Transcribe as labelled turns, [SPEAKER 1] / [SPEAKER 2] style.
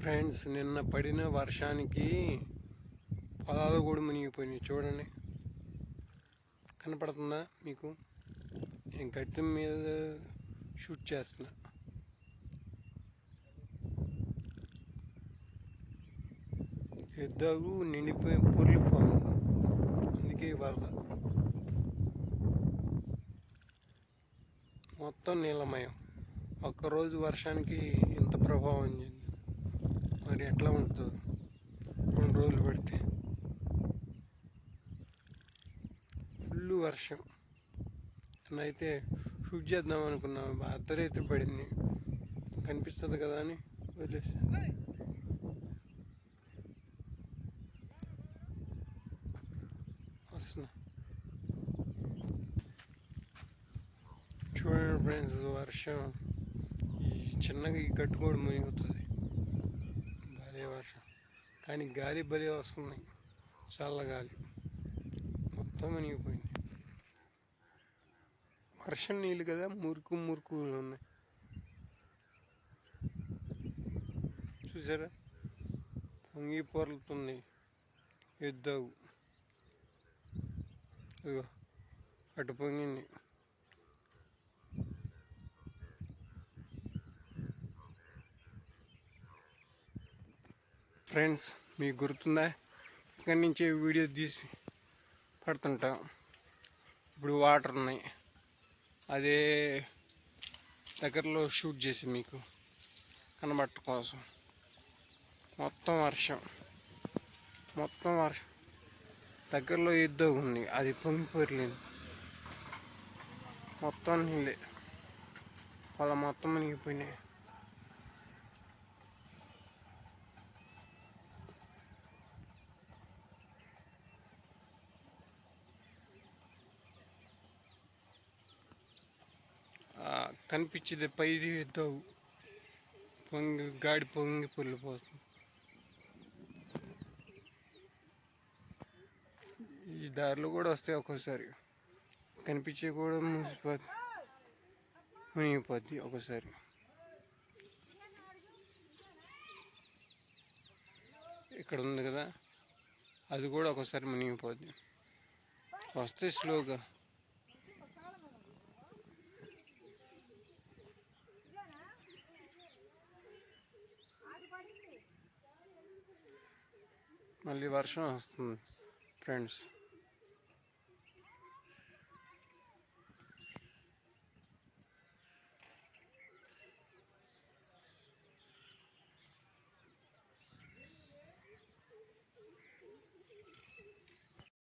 [SPEAKER 1] Friends నిన్న పడిన వర్షానికి పొలాలు కూడా మునిగిపోయినాయి. చూడండి. కనపడుతుందా మీకు? నేను గట్టి మీద షూట్ చేస్తున్నా. ఎద్దాగు నిండిపోయి పొర్లిపోతుంది అందుకే వరద. మొత్తం నీలమయం. ఒక్కరోజు వర్షానికి ఇంత ప్రభావం చెందింది మరి ఎట్లా ఉంటుంది రెండు రోజులు పెడితే. ఫుల్ వర్షం. అయితే షూట్ చేద్దాం అనుకున్నాం అర్ధరైతే పడింది. కనిపిస్తుంది కదా అని వదిలేసి. వస్తున్నా. చూడండి ఫ్రెండ్స్ వర్షం ఈ చిన్నగా ఈ గట్టు కూడా మునిగుతుంది వర్షం కానీ గాలి భలే వస్తుంది. చల్ల గాలి. మొత్తం మునిగిపోయింది. వర్షం నీళ్ళు కదా మురుకు మురుకులు ఉన్నాయి. చూసారా? పొంగి పొరలుతుంది. ఎద్దావు అటు పొంగింది. ఫ్రెండ్స్ మీకు గుర్తుందా? ఇక్కడి నుంచే వీడియో తీసి పడుతుంటాం. ఇప్పుడు వాటర్ ఉన్నాయి. అదే దగ్గరలో షూట్ చేసి మీకు కనబట్ట కోసం. మొత్తం వర్షం. మొత్తం వర్షం. దగ్గరలో ఎద్దు ఉంది. అది పొంగిపోరలేదు మొత్తం నీళ్ళే. వాళ్ళ మొత్తం మునిగిపోయినాయి. కనిపించేది పైది ఎద్దవు. పొంగి గాడి పొంగి పొల్లిపోతుంది ఈ దారిలో కూడా వస్తాయి ఒక్కోసారి. కనిపించే కూడా మూసిపోద్ది మునిగిపోద్ది ఒకసారి ఇక్కడ ఉంది కదా అది కూడా ఒకసారి మునిగిపోద్ది. వస్తే స్లోగా. మళ్ళీ వర్షం వస్తుంది ఫ్రెండ్స్